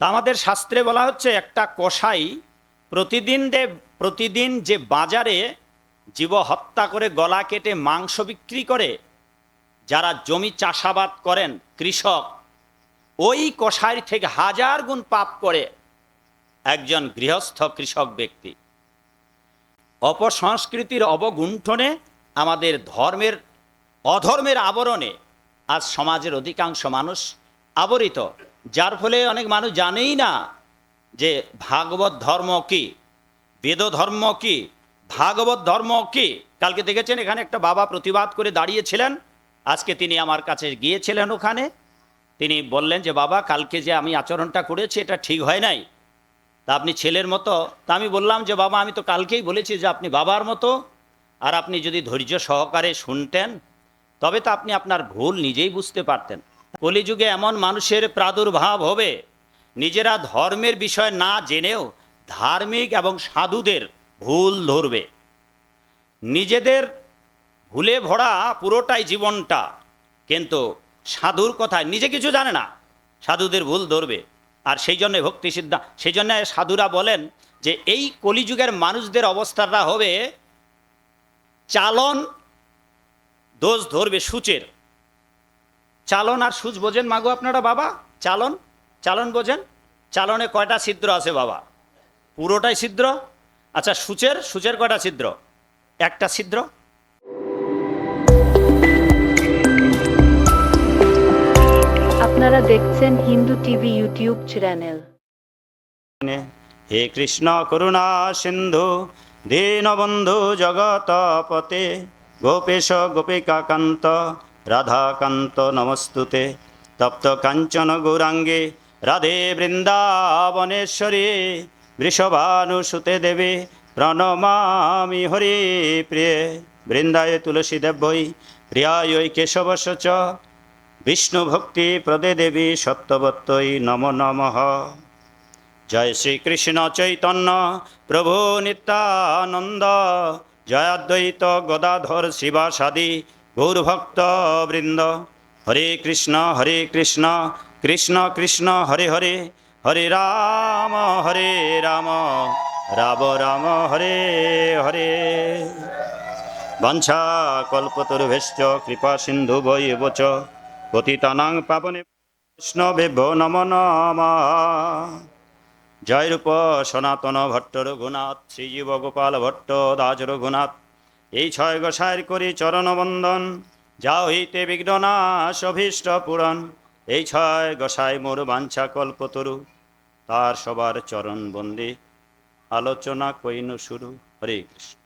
তা আমাদের শাস্ত্রে বলা হচ্ছে একটা কসাই প্রতিদিন দে প্রতিদিন যে বাজারে জীব হত্যা করে গলা কেটে মাংস বিক্রি করে, যারা জমি চাষাবাদ করেন কৃষক, ওই কষাই থেকে হাজার গুণ পাপ করে একজন গৃহস্থ কৃষক ব্যক্তি। অপসংস্কৃতির অবগুণ্ঠনে আমাদের ধর্মের, অধর্মের আবরণে আজ সমাজের অধিকাংশ মানুষ আবরিত। যার ফলে অনেক মানুষ জানেই না যে ভাগবত ধর্ম কি, বেদ ধর্ম কি, ভাগবত ধর্ম কি। কালকে দেখেছেন এখানে একটা বাবা প্রতিবাদ করে দাঁড়িয়েছিলেন। আজকে তিনি আমার কাছে গিয়েছিলেন ওখানে। তিনি বললেন যে, বাবা, কালকে যে আমি আচরণটা করেছি, এটা ঠিক হয় নাই। তা আপনি ছেলের মতো। তা আমি বললাম যে, বাবা, আমি তো কালকেই বলেছি যে, আপনি বাবার মতো। আর আপনি যদি ধৈর্য সহকারে শুনতেন, তবে তো আপনি আপনার ভুল নিজেই বুঝতে পারতেন। কলিযুগে এমন মানুষের প্রাদুর্ভাব হবে। নিজেরা ধর্মের বিষয় না জেনেও ধার্মিক এবং সাধুদের ভুল ধরবে। নিজেদের ভুলে ভরা পুরোটাই জীবনটা কিন্তু সাধুর কথায় নিজে কিছু জানে না, সাধুদের ভুল ধরবে। আর সেই জন্য ভক্তি সিদ্ধা, সেই জন্য সাধুরা বলেন যে এই কলিযুগের মানুষদের অবস্থাটা হবে, চালন দোষ ধরবে সূচের। চালন আর সুচ বোঝেন মাগো আপনারা বাবা? চালন? চালন বোঝেন? চালনে কয়টা ছিদ্র আছে বাবা? পুরোটাই ছিদ্র? আচ্ছা সূচের? সূচের কয়টা ছিদ্র? একটা ছিদ্র? আপনারা দেখছেন হিন্দু টিভি ইউটিউব চ্যানেল। হে কৃষ্ণ করুণা সিন্ধু দীনবন্ধু জগতপতে গোপেশ গোপিকাকান্ত রাধাকান্ত নমস্তুতে। তপ্ত কাঞ্চন গৌরাঙ্গে রাধে বৃন্দাবনেশ্বরী বৃষভানুসুতে দেবী প্রণমামি হরি প্রিয়ে। বৃন্দায় তুলসী দেবই প্রিয়ায় কেশবশ চ বিষ্ণু ভক্তি প্রদে দেবী সত্যবত্তই নম নমঃ। জয় শ্রীকৃষ্ণ চৈতন্য প্রভু নিত্যানন্দ। জয়াদ্বৈত গদাধর শিবাসাদি গৌরভক্ত বৃন্দ হরে কৃষ্ণ হরে কৃষ্ণ কৃষ্ণ কৃষ্ণ, হরে হরে হরে রাম হরে রাম রাম রাম, হরে হরে। বঞ্ছা কল্পতরুভেশ্চ, কৃপা সিন্ধু বৈব চ, পতিতানাং পাবনে বৈষ্ণবেভ্য নম নমঃ। জয় রূপ সনাতন ভট্ট রঘুনাথ শ্রীজীব গোপাল ভট্ট, দাস রঘুনাথ এই ছয় গোসাইর করি চরণ বন্দন যা হইতে বিঘ্ন নাশ অভীষ্ট পুরন এই ছয় গোসাই মোর বাঞ্ছা কল্পতরু, তার সবার চরণ বন্দি আলোচনা কইনু শুরু। হরে কৃষ্ণ।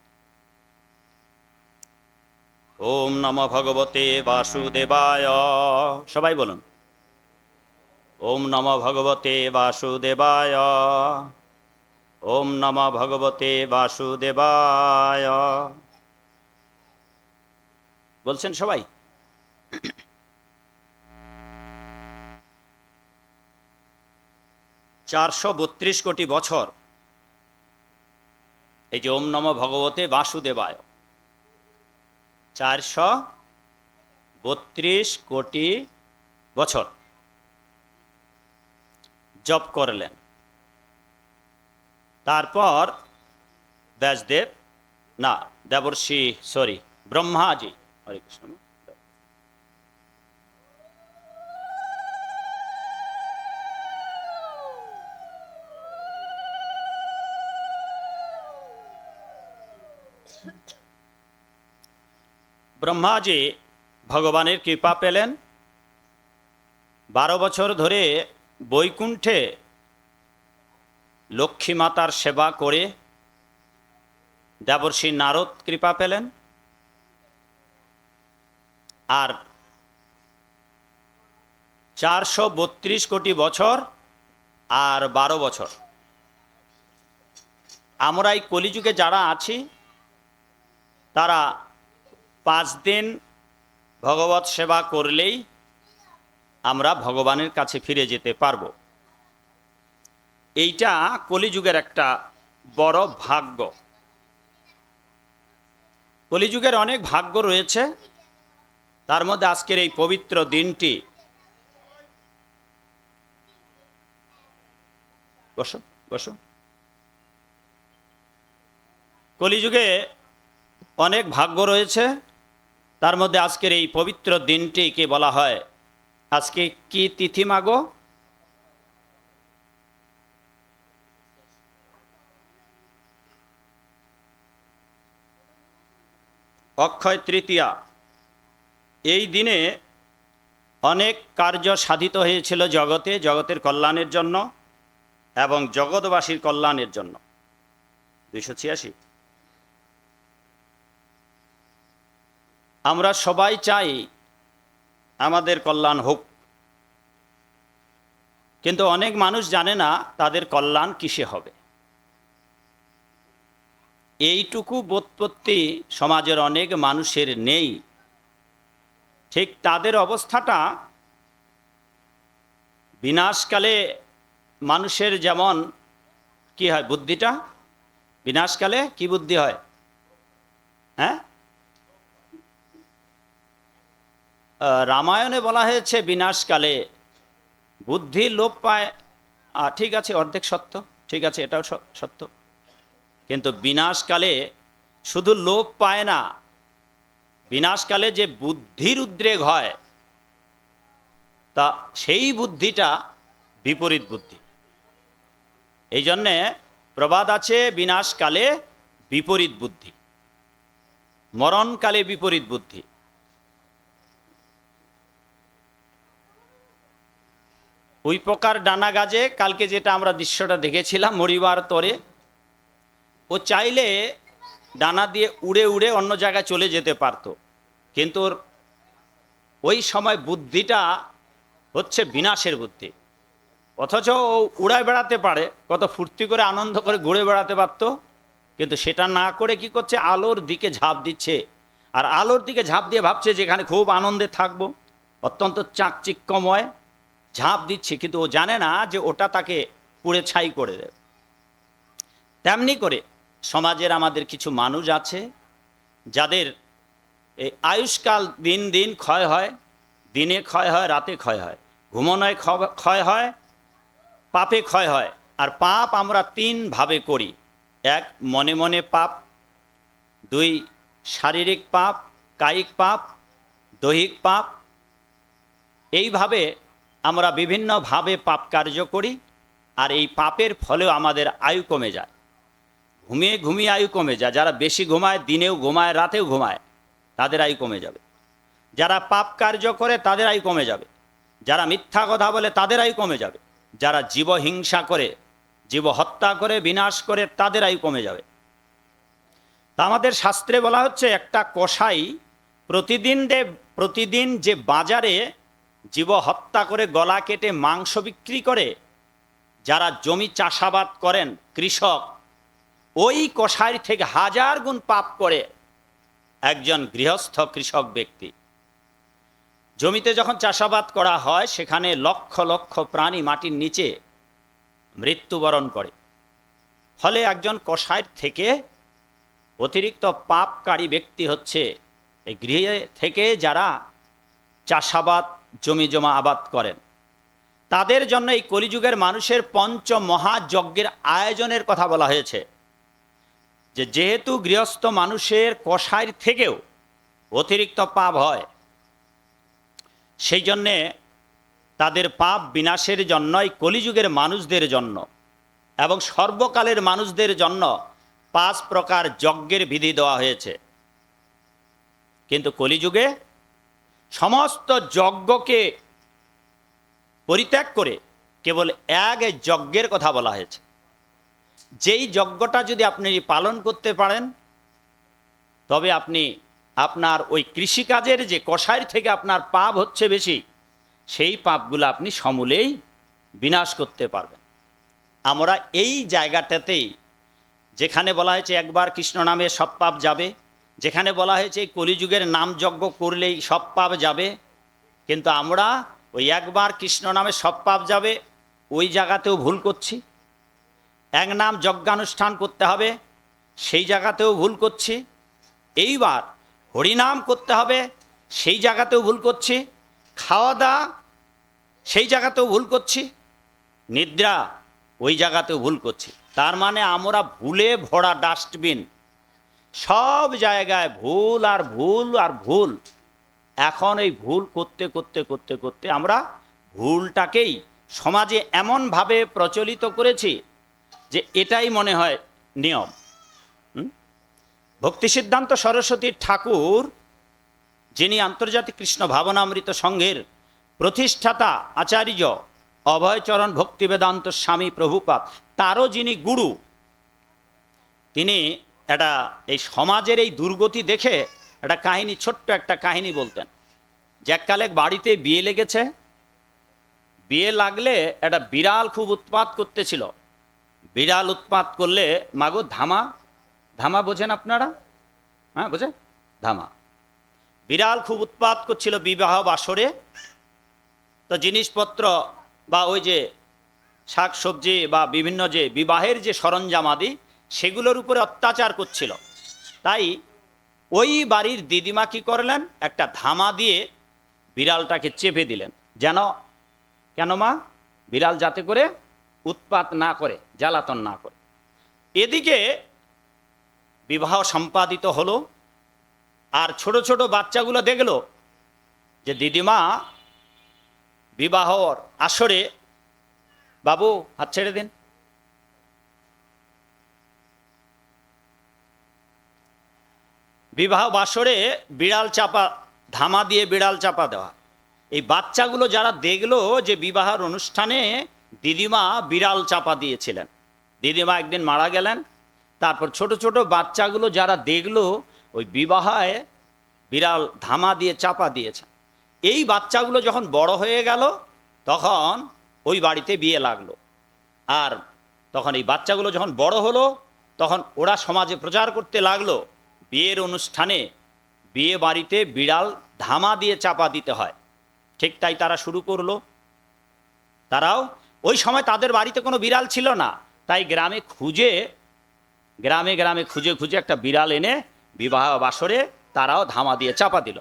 ওম নম ভগবতে বাসুদেবায়। সবাই বলুন। ওম নম ভগবতে বাসুদেবায়। ওম নম ভগবতে বাসুদেবায়। বলছেন সবাই? চারশো বত্রিশ কোটি বছর। এই যে ওম নম ভগবতে বাসুদেবায়। চারশো বত্রিশ কোটি বছর। জপ করলেন। তারপর ব্যাসদেব, না, দেবর্ষি সরি ব্রহ্মাজি হরে কৃষ্ণ। ব্রহ্মাজি ভগবানের কৃপা পেলেন, বারো বছর ধরে বৈকুণ্ঠে লক্ষ্মী মাতার সেবা করে দেবর্ষী নারদ কৃপা পেলেন। আর চারশো বত্রিশ কোটি বছর আর বারো বছর। আমরা এই কলিযুগে যারা আছি, তারা পাঁচ দিন ভগবত সেবা করলেই আমরা ভগবানের কাছে ফিরে যেতে পারব। এইটা কলিযুগের একটা বড় ভাগ্য। কলিযুগের অনেক ভাগ্য রয়েছে। তার মধ্যে আজকের এই পবিত্র দিনটি বসো বসো। কলিযুগে অনেক ভাগ্য রয়েছে। তার মধ্যে আজকের এই পবিত্র দিনটিকে বলা হয়, আজকে কি তিথি মাগো? অক্ষয় তৃতীয়া। এই দিনে অনেক কার্য সাধিত হয়েছিল জগতে, জগতের কল্যাণের জন্য এবং জগৎবাসীর কল্যাণের জন্য। দুইশো ছিয়াশি। আমরা সবাই চাই আমাদের কল্যাণ হোক। কিন্তু অনেক মানুষ জানে না তাদের কল্যাণ কিসে হবে। এইটুকু বোধপত্তি সমাজের অনেক মানুষের নেই। ঠিক তাদের অবস্থাটা বিনাশকালে মানুষের যেমন কি হয় বুদ্ধিটা? বিনাশকালে কি বুদ্ধি হয়? হ্যাঁ? রামায়ণে বলা হয়েছে বিনাশকালে বুদ্ধি লোপ পায়। ঠিক আছে, অর্ধেক সত্য, ঠিক আছে, এটাও সত্য। কিন্তু বিনাশকালে শুধু লোপ পায় না বিনাশকালে যে বুদ্ধির উদ্রেক হয়, তা সেই বুদ্ধিটা বিপরীত বুদ্ধি। এই জন্যে প্রবাদ আছে, বিনাশকালে বিপরীত বুদ্ধি, মরণকালে বিপরীত বুদ্ধি। ওই প্রকার ডানা গাজে, কালকে যেটা আমরা দৃশ্যটা দেখেছিলাম মরিবার তরে, ও চাইলে ডানা দিয়ে উড়ে উড়ে অন্য জায়গায় চলে যেতে পারতো। কিন্তু ওর ওই সময় বুদ্ধিটা হচ্ছে বিনাশের বুদ্ধি। অথচ ও উড়ায় বেড়াতে পারে, কত ফুর্তি করে, আনন্দ করে ঘুরে বেড়াতে পারত, কিন্তু সেটা না করে কি করছে? আলোর দিকে ঝাঁপ দিচ্ছে। আর আলোর দিকে ঝাঁপ দিয়ে ভাবছে যেখানে খুব আনন্দে থাকব, অত্যন্ত চাকচিক্যময় ঝাঁপ দিচ্ছে, কিন্তু ও জানে না যে ওটা তাকে পুড়ে ছাই করে দেবে। তেমনি করে সমাজের আমাদের কিছু মানুষ আছে, যাদের এই আয়ুষ্কাল দিন দিন ক্ষয় হয়, দিনে ক্ষয় হয়, রাতে ক্ষয় হয়। ঘুমনোয় ক্ষয় হয়, পাপে ক্ষয় হয়। আর পাপ আমরা তিনভাবে করি। এক, মনে মনে পাপ। দুই, শারীরিক পাপ, কায়িক পাপ, দৈহিক পাপ। এইভাবে আমরা বিভিন্নভাবে পাপ কার্য করি, আর এই পাপের ফলেও আমাদের আয়ু কমে যায়। ঘুমিয়ে ঘুমিয়ে আয়ু কমে যায়। যারা বেশি ঘুমায়, দিনেও ঘুমায়, রাতেও ঘুমায়। তাদের আয়ু কমে যাবে। যারা পাপ কার্য করে, তাদের আয়ু কমে যাবে। যারা মিথ্যা কথা বলে, তাদের আয়ু কমে যাবে। যারা জীব হিংসা করে, জীব হত্যা করে, বিনাশ করে, তাদের আয়ু কমে যাবে। তা আমাদের শাস্ত্রে বলা হচ্ছে, একটা কষাই প্রতিদিন যে প্রতিদিন যে বাজারে জীব হত্যা করে, গলা কেটে মাংস বিক্রি করে, যারা জমি চাষাবাদ করেন, কৃষক, ওই কষাই থেকে হাজার গুণ পাপ করে। একজন গৃহস্থ কৃষক ব্যক্তি। জমিতে যখন চাষাবাদ করা হয়, সেখানে লক্ষ লক্ষ প্রাণী মাটির নিচে মৃত্যুবরণ করে। ফলে একজন কষাইয়ের থেকে অতিরিক্ত পাপকারী ব্যক্তি হচ্ছে এই গৃহে থেকে যারা চাষাবাদ, জমি জমা আবাদ করেন। তাদের জন্য এই কলিযুগের মানুষের পঞ্চ মহাযজ্ঞের আয়োজনের কথা বলা হয়েছে। যে যেহেতু গৃহস্থ মানুষের কষাইয়ের থেকেও অতিরিক্ত পাপ হয়, সেই জন্যে তাদের পাপ বিনাশের জন্যই কলিযুগের মানুষদের জন্য এবং সর্বকালের মানুষদের জন্য পাঁচ প্রকার যজ্ঞের বিধি দেওয়া হয়েছে। কিন্তু কলিযুগে সমস্ত যজ্ঞকে পরিত্যাগ করে কেবল এক যজ্ঞের কথা বলা হয়েছে। যেই যজ্ঞটা যদি আপনি পালন করতে পারেন, তবে আপনি আপনার ওই কৃষিকাজের যে কষাইয়ের থেকে আপনার পাপ হচ্ছে বেশি, সেই পাপগুলো আপনি সমূলেই বিনাশ করতে পারবেন। আমরা এই জায়গাটাতেই, যেখানে বলা হয়েছে একবার কৃষ্ণ নামে সব পাপ যাবে, যেখানে বলা হয়েছে কলিযুগের নাম যজ্ঞ করলেই সব পাপ যাবে, কিন্তু আমরা ওই একবার কৃষ্ণ নামে সব পাপ যাবে, ওই জায়গাতেও ভুল করছি। এক নাম যজ্ঞানুষ্ঠান করতে হবে, সেই জায়গাতেও ভুল করছি। এইবার হরিনাম করতে হবে, সেই জায়গাতেও ভুল করছি। খাওয়া দাওয়া সেই জায়গাতেও ভুল করছি। নিদ্রা, ওই জায়গাতেও ভুল করছি। তার মানে আমরা ভুলে ভরা ডাস্টবিন। সব জায়গায় ভুল আর ভুল আর ভুল। এখন এই ভুল করতে করতে করতে করতে আমরা ভুলটাকেই সমাজে এমনভাবে প্রচলিত করেছি যে এটাই মনে হয় নিয়ম? ভক্তি সিদ্ধান্ত সরস্বতী ঠাকুর, যিনি আন্তর্জাতিক কৃষ্ণ ভাবনামৃত সংঘের প্রতিষ্ঠাতা আচার্য অভয়চরণ ভক্তি বেদান্ত স্বামী প্রভুপাত তারও যিনি গুরু, তিনি একটা এই সমাজের এই দুর্গতি দেখে একটা কাহিনী, ছোট্ট একটা কাহিনী বলতেন। এককালে বাড়িতে বিয়ে লেগেছে। বিয়ে লাগলে একটা বিড়াল খুব উৎপাত করতেছিল। বিড়াল উৎপাত করলে মাগো ধামা ধামা বোঝেন আপনারা? হ্যাঁ বোঝেন? ধামা। বিড়াল খুব উৎপাত করছিল বিবাহ বাসরে। তো জিনিসপত্র বা ওই যে শাক সবজি বা বিভিন্ন যে বিবাহের যে সরঞ্জামাদি সেগুলোর উপরে অত্যাচার করছিল। তাই ওই বাড়ির দিদিমা কি করলেন? একটা ধামা দিয়ে বিড়ালটাকে চেপে দিলেন। যেন, কেন মা? বিড়াল যাতে করে উৎপাত না করে, জ্বালাতন না করে। এদিকে বিবাহ সম্পাদিত হলো, আর ছোট ছোট বাচ্চাগুলো দেখল যে দিদিমা বিবাহর আসরে, বাবু, হাত ছেড়ে দিন। বিবাহ বাসরে বিড়াল চাপা, ধামা দিয়ে বিড়াল চাপা দেওয়া। এই বাচ্চাগুলো যারা দেখল যে বিবাহের অনুষ্ঠানে দিদিমা বিড়াল চাপা দিয়েছিলেন। দিদিমা একদিন মারা গেলেন, তারপর ছোট ছোট বাচ্চাগুলো যারা দেখল, ওই বিবাহে বিড়াল ধামা দিয়ে চাপা দিয়েছেন এই বাচ্চাগুলো যখন বড় হয়ে গেল, তখন ওই বাড়িতে বিয়ে লাগল। আর তখন এই বাচ্চাগুলো যখন বড় হলো, তখন ওরা সমাজে প্রচার করতে লাগল, বিয়ের অনুষ্ঠানে বিয়ে বাড়িতে বিড়াল ধামা দিয়ে চাপা দিতে হয়। ঠিক তাই তারা শুরু করল। তারাও ওই সময় তাদের বাড়িতে কোনো বিড়াল ছিল না। তাই গ্রামে খুঁজে, গ্রামে গ্রামে খুঁজে খুঁজে একটা বিড়াল এনে বিবাহ বাসরে তারাও ধামা দিয়ে চাপা দিল।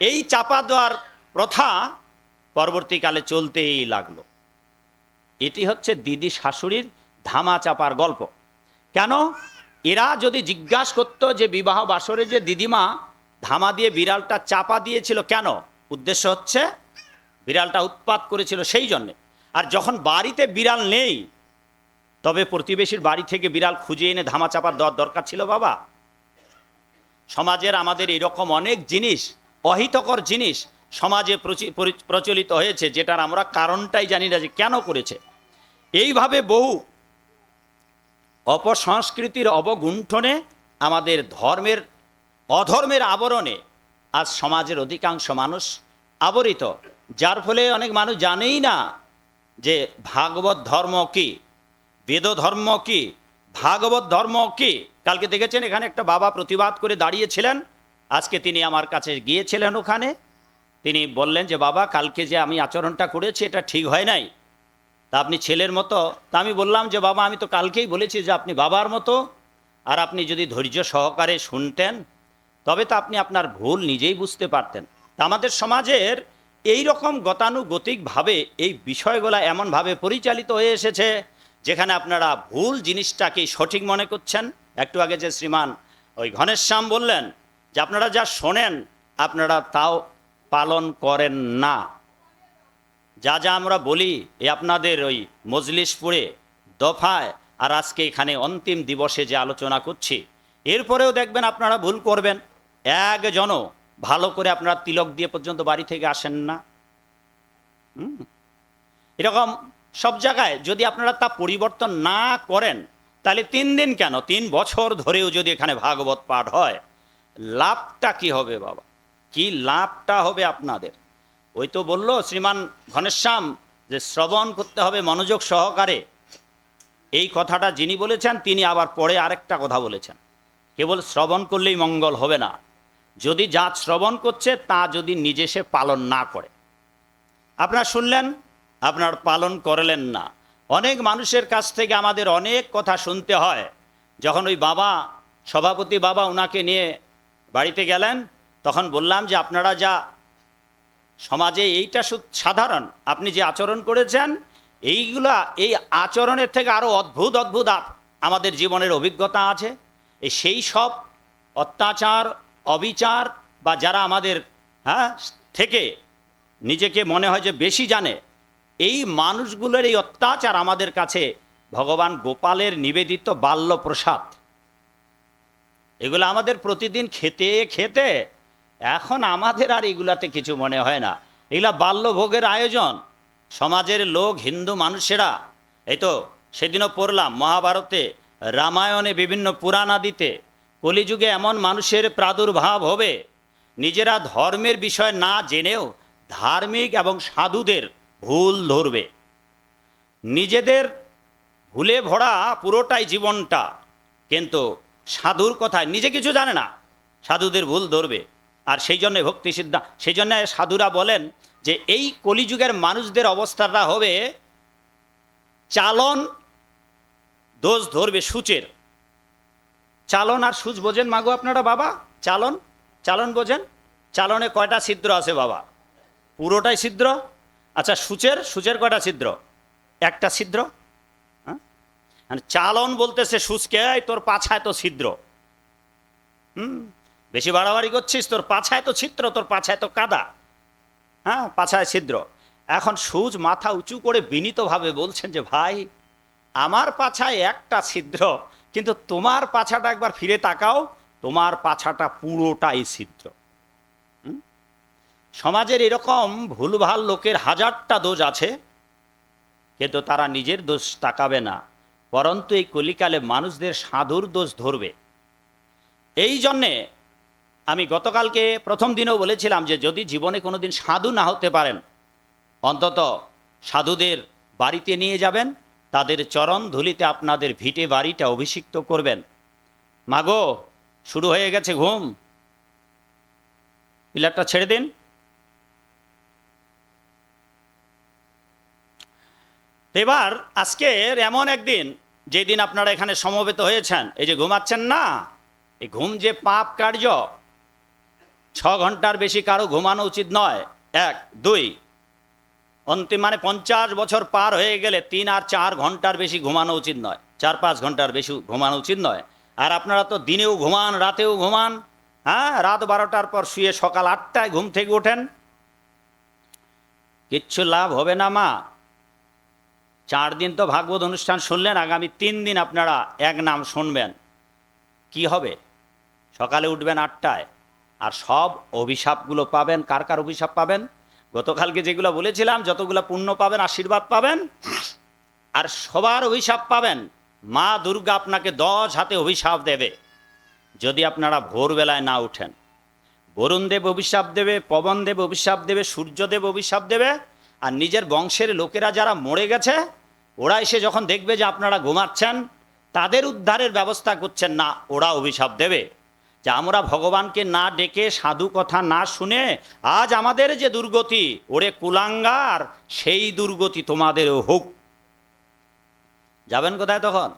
এই চাপা দেওয়ার প্রথা পরবর্তীকালে চলতেই লাগল। এটি হচ্ছে দিদি শাশুড়ির ধামা চাপার গল্প। কেন? এরা যদি জিজ্ঞাসা করতো যে বিবাহ বাসরে যে দিদিমা ধামা দিয়ে বিড়ালটা চাপা দিয়েছিল কেন? উদ্দেশ্য হচ্ছে, বিড়ালটা উৎপাত করেছিল সেই জন্যে। আর যখন বাড়িতে বিড়াল নেই, তবে প্রতিবেশীর বাড়ি থেকে বিড়াল খুঁজে এনে ধামা চাপার দেওয়ার দরকার ছিল বাবা। সমাজের আমাদের এরকম অনেক জিনিস, অহিতকর জিনিস সমাজে প্রচলিত হয়েছে, যেটার আমরা কারণটাই জানি না যে কেন করেছে। এইভাবে বহু অপসংস্কৃতির অবগুণ্ঠনে আমাদের ধর্মের, অধর্মের আবরণে আজ সমাজের অধিকাংশ মানুষ আবরিত, যার ফলে অনেক মানুষ জানেই না যে ভাগবত ধর্ম কি? বেদ ধর্ম কি? ভাগবত ধর্ম কি? কালকে দেখেছেন এখানে একটা বাবা প্রতিবাদ করে দাঁড়িয়েছিলেন। আজকে তিনি আমার কাছে গিয়েছিলেন ওখানে। তিনি বললেন যে, বাবা, কালকে যে আমি আচরণটা করেছি, এটা ঠিক হয় নাই। তা আপনি ছেলের মতো। তা আমি বললাম যে, বাবা, আমি তো কালকেই বলেছি যে, আপনি বাবার মতো। আর আপনি যদি ধৈর্য সহকারে শুনতেন, তবে তো আপনি আপনার ভুল নিজেই বুঝতে পারতেন। তা আমাদের সমাজের এই রকম গতানুগতিকভাবে এই বিষয়গুলো এমনভাবে পরিচালিত হয়ে এসেছে, যেখানে আপনারা ভুল জিনিসটাকে সঠিক মনে করছেন। একটু আগে যে শ্রীমান ওই ঘনেশ্যাম বললেন যে, আপনারা যা শোনেন, আপনারা তাও পালন করেন না। যা যা আমরা বলি এ আপনাদের ওই মজলিশপুরে দফায়, আর আজকে এখানে অন্তিম দিবসে যে আলোচনা করছি, এরপরেও দেখবেন আপনারা ভুল করবেন। একজনও ভালো করে আপনারা তিলক দিয়ে পর্যন্ত বাড়ি থেকে আসেন না? এরকম সব জায়গায় যদি আপনারা তা পরিবর্তন না করেন, তাহলে তিন দিন কেন? তিন বছর ধরেও যদি এখানে ভাগবত পাঠ হয়, লাভটা কি হবে বাবা? কি লাভটা হবে আপনাদের? ওই তো বলল শ্রীমান ঘনেশ্যাম যে শ্রবণ করতে হবে মনোযোগ সহকারে। এই কথাটা যিনি বলেছেন, তিনি আবার পরে আরেকটা কথা বলেছেন। কেবল শ্রবণ করলেই মঙ্গল হবে না। যদি যা শ্রবণ করছে, তা যদি নিজে সে পালন না করে। আপনারা শুনলেন? আপনার পালন করলেন না। অনেক মানুষের কাছ থেকে আমাদের অনেক কথা শুনতে হয়। যখন ওই বাবা, সভাপতি বাবা ওনাকে নিয়ে বাড়িতে গেলেন, তখন বললাম যে, আপনারা যা সমাজে এইটা সাধারণ, আপনি যে আচরণ করেছেন, এইগুলা, এই আচরণের থেকে আরও অদ্ভুত অদ্ভুত আমাদের জীবনের অভিজ্ঞতা আছে। এই সেই সব অত্যাচার অবিচার বা যারা আমাদের হ্যাঁ থেকে নিজেকে মনে হয় যে বেশি জানে, এই মানুষগুলোর এই অত্যাচার আমাদের কাছে ভগবান গোপালের নিবেদিত বাল্য প্রসাদ এগুলো আমাদের প্রতিদিন খেতে খেতে এখন আমাদের আর এগুলাতে কিছু মনে হয় না। এগুলা বাল্যভোগের আয়োজন। সমাজের লোক, হিন্দু মানুষেরা, এই তো সেদিনও পড়লাম মহাভারতে, রামায়ণে বিভিন্ন পুরাণাদিতে কলিযুগে এমন মানুষের প্রাদুর্ভাব হবে। নিজেরা ধর্মের বিষয় না জেনেও ধার্মিক এবং সাধুদের ভুল ধরবে। নিজেদের ভুলে ভরা পুরোটাই জীবনটা কিন্তু সাধুর কথায় নিজে কিছু জানে না, সাধুদের ভুল ধরবে। আর সেই জন্য ভক্তি সিদ্ধা, সেই জন্য সাধুরা বলেন যে এই কলিযুগের মানুষদের অবস্থাটা হবে, চালন দোষ ধরবে, সূচের। চালন আর সুচ বোঝেন মাগো আপনারা বাবা? চালন? চালন বোঝেন? চালনে কয়টা ছিদ্র আছে বাবা? পুরোটাই ছিদ্র? আচ্ছা সূচের? সূচের কয়টা ছিদ্র? একটা ছিদ্র? হ্যাঁ? আর চালন বলতেছে সুচকে, "এই তোর পাছায় তো ছিদ্র। হুম? বেশি বাড়াবাড়ি করছিস, তোর পাছায় তো ছিদ্র, তোর পাছায় তো কাদা। হ্যাঁ পাছায় ছিদ্র। এখন সুজ মাথা উঁচু করে বিনীতভাবে বলছেন যে, ভাই, আমার পাছায় একটা ছিদ্র কিন্তু তোমার পাছাটা একবার ফিরে তাকাও, তোমার পাছাটা পুরোটাই ছিদ্র। সমাজের এরকম ভুলভাল লোকের হাজারটা দোষ আছে, কিন্তু তারা নিজের দোষ তাকাবে না, পরন্তু এই কলিকালে মানুষদের সাধুর দোষ ধরবে। এই জন্যে আমি গতকালকে প্রথম দিনেও বলেছিলাম যে যদি জীবনে কোনো দিন সাধু না হতে পারেন, অন্তত সাধুদের বাড়িতে নিয়ে যাবেন তাদের চরণ ধুলিতে আপনাদের ভিটে বাড়িটা অভিষিক্ত করবেন। মাগো, শুরু হয়ে গেছে ঘুম। পিলারটা ছেড়ে দিন। এবার আজকের এমন একদিন, যেদিন আপনারা এখানে সমবেত হয়েছেন, এই যে ঘুমাচ্ছেন না, এই ঘুম যে পাপ কার্য, ছ ঘণ্টার বেশি কারও ঘুমানো উচিত নয়। এক, দুই অন্তিম মানে পঞ্চাশ বছর পার হয়ে গেলে তিন আর চার ঘণ্টার বেশি ঘুমানো উচিত নয়। চার পাঁচ ঘণ্টার বেশি ঘুমানো উচিত নয়। আর আপনারা তো দিনেও ঘুমান, রাতেও ঘুমান হ্যাঁ? রাত বারোটার পর শুয়ে সকাল আটটায় ঘুম থেকে ওঠেন। কিচ্ছু লাভ হবে না, মা। চার দিন তো ভাগবত অনুষ্ঠান শুনলেন, আগামী তিন দিন আপনারা এক নাম শুনবেন। কি হবে? সকালে উঠবেন আটটায়। আর সব অভিশাপগুলো পাবেন। কার কার অভিশাপ পাবেন? গতকালকে যেগুলো বলেছিলাম, যতগুলো পুণ্য পাবেন, আশীর্বাদ পাবেন, আর সবার অভিশাপ পাবেন, মা দুর্গা আপনাকে দশ হাতে অভিশাপ দেবে। যদি আপনারা ভোরবেলায় না উঠেন বরুণদেব অভিশাপ দেবে পবনদেব অভিশাপ দেবে সূর্যদেব অভিশাপ দেবে, আর নিজের বংশের লোকেরা যারা মরে গেছে, ওরা এসে যখন দেখবে যে আপনারা ঘুমাচ্ছেন, তাদের উদ্ধারের ব্যবস্থা করছেন, না, ওরা অভিশাপ দেবে। যে আমরা ভগবানকে না ডেকে সাধু কথা না শুনে আজ আমাদের যে দুর্গতি, ওরে কুলাঙ্গার, সেই দুর্গতি তোমাদেরও হোক। যাবেন কোথায় তখন?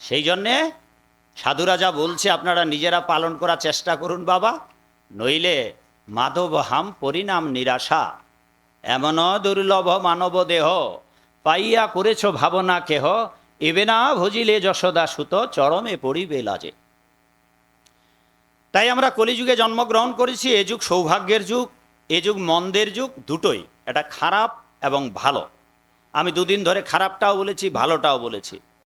সেই জন্যে সাধুরা যা বলছে আপনারা নিজেরা পালন করার চেষ্টা করুন বাবা, নইলে মাধব হাম পরিণাম নিরাশা। এমন দুর্লভ মানব দেহ, পাইয়া করেছ ভাবনা কেহ, এবে না ভজিলে যশোদা সুত চরমে পড়িবে লাজে। তাই আমরা কলিযুগে জন্মগ্রহণ করেছি, এ যুগ সৌভাগ্যের যুগ, এ যুগ মন্দের যুগ, দুটোই। এটা খারাপ এবং ভালো। আমি দুদিন ধরে খারাপটাও বলেছি, ভালোটাও বলেছি।